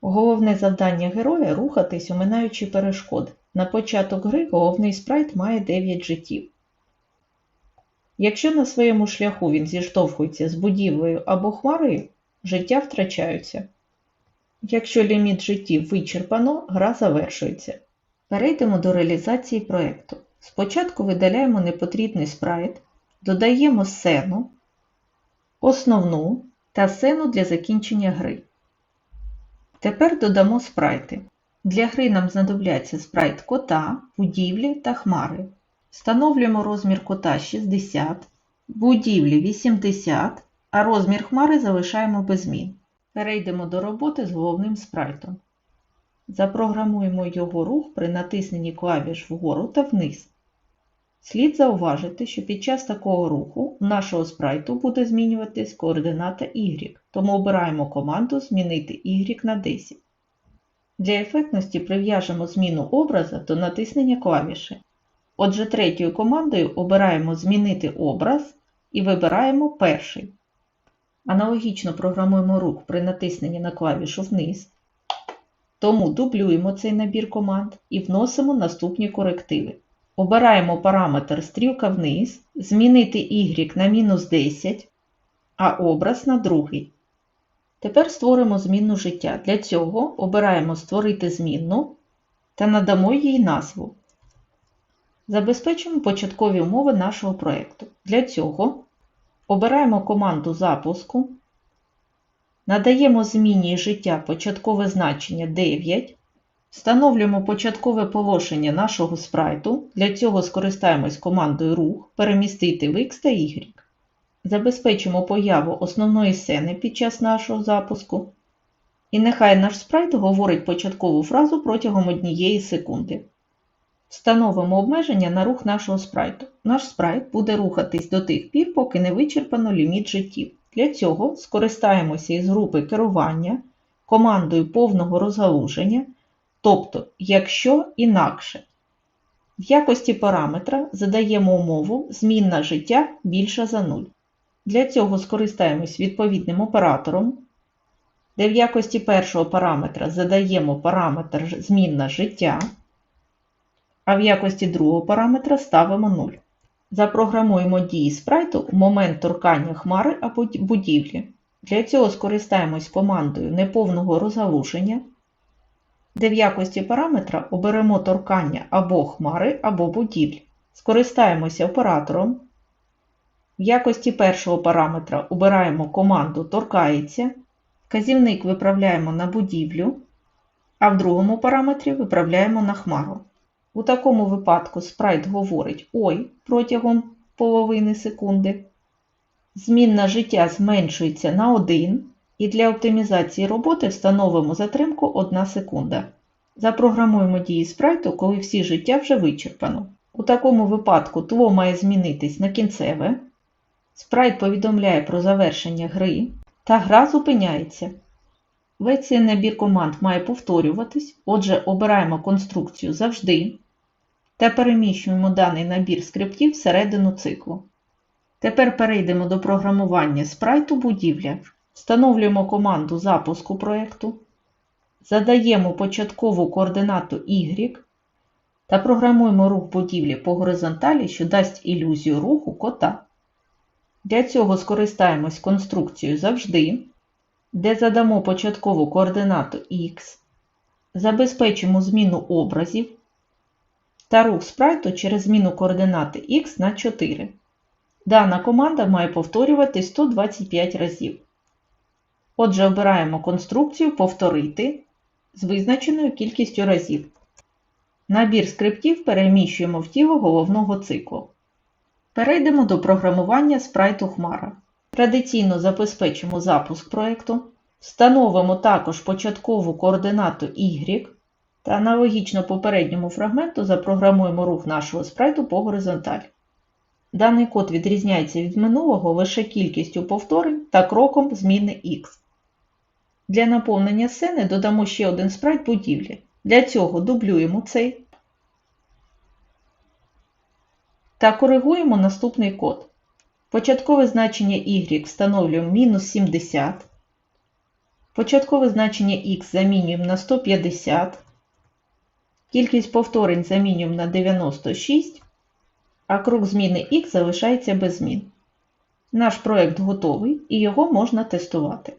Головне завдання героя рухатись, оминаючи перешкоди. На початок гри головний спрайт має 9 життів. Якщо на своєму шляху він зіштовхується з будівлею або хмарою, життя втрачаються. Якщо ліміт життів вичерпано, гра завершується. Перейдемо до реалізації проєкту. Спочатку видаляємо непотрібний спрайт, додаємо сцену, основну та сцену для закінчення гри. Тепер додамо спрайти. Для гри нам знадобляться спрайт кота, будівлі та хмари. Встановлюємо розмір кота 60, будівлі 80, а розмір хмари залишаємо без змін. Перейдемо до роботи з головним спрайтом. Запрограмуємо його рух при натисненні клавіш вгору та вниз. Слід зауважити, що під час такого руху нашого спрайту буде змінюватись координата Y, тому обираємо команду Змінити Y на 10. Для ефектності прив'яжемо зміну образа до натиснення клавіші. Отже, третьою командою обираємо Змінити образ і вибираємо перший. Аналогічно програмуємо рух при натисненні на клавішу вниз. Тому дублюємо цей набір команд і вносимо наступні корективи. Обираємо параметр стрілка вниз, змінити y на мінус 10, а образ на другий. Тепер створимо змінну життя. Для цього обираємо Створити змінну та надамо їй назву. Забезпечимо початкові умови нашого проєкту. Для цього обираємо команду запуску, надаємо зміні життя початкове значення 9. Встановлюємо початкове положення нашого спрайту. Для цього скористаємось командою рух, перемістити в X та Y. Забезпечимо появу основної сцени під час нашого запуску. І нехай наш спрайт говорить початкову фразу протягом однієї секунди. Встановимо обмеження на рух нашого спрайту. Наш спрайт буде рухатись до тих пір, поки не вичерпано ліміт життів. Для цього скористаємося із групи керування командою повного розгалуження. Тобто, якщо інакше. В якості параметра задаємо умову змінна життя більша за 0. Для цього скористаємось відповідним оператором, де в якості першого параметра задаємо параметр змінна життя, а в якості другого параметра ставимо 0. Запрограмуємо дії спрайту в момент торкання хмари або будівлі. Для цього скористаємось командою неповного розгалуження де в якості параметра оберемо торкання або хмари, або будівлі. Скористаємося оператором. В якості першого параметра обираємо команду торкається, вказівник виправляємо на будівлю, а в другому параметрі виправляємо на хмару. У такому випадку спрайт говорить Ой протягом половини секунди. Змінна життя зменшується на 1. І для оптимізації роботи встановимо затримку 1 секунда. Запрограмуємо дії спрайту, коли всі життя вже вичерпано. У такому випадку тло має змінитись на кінцеве. Спрайт повідомляє про завершення гри, та гра зупиняється. Весь цей набір команд має повторюватись, отже, обираємо конструкцію завжди та переміщуємо даний набір скриптів всередину циклу. Тепер перейдемо до програмування спрайту будівля. Встановлюємо команду запуску проєкту, задаємо початкову координату Y та програмуємо рух будівлі по горизонталі, що дасть ілюзію руху кота. Для цього скористаємось конструкцією завжди, де задамо початкову координату X, забезпечимо зміну образів та рух спрайту через зміну координати X на 4. Дана команда має повторювати 125 разів. Отже, обираємо конструкцію Повторити з визначеною кількістю разів. Набір скриптів переміщуємо в тіло головного циклу. Перейдемо до програмування спрайту Хмара. Традиційно забезпечимо запуск проєкту. Встановимо також початкову координату Y та аналогічно попередньому фрагменту запрограмуємо рух нашого спрайту по горизонталі. Даний код відрізняється від минулого лише кількістю повторень та кроком зміни X. Для наповнення сцени додамо ще один спрайт будівлі. Для цього дублюємо цей та коригуємо наступний код. Початкове значення y встановлюємо мінус 70. Початкове значення х замінюємо на 150, кількість повторень замінюємо на 96, а крок зміни х залишається без змін. Наш проект готовий і його можна тестувати.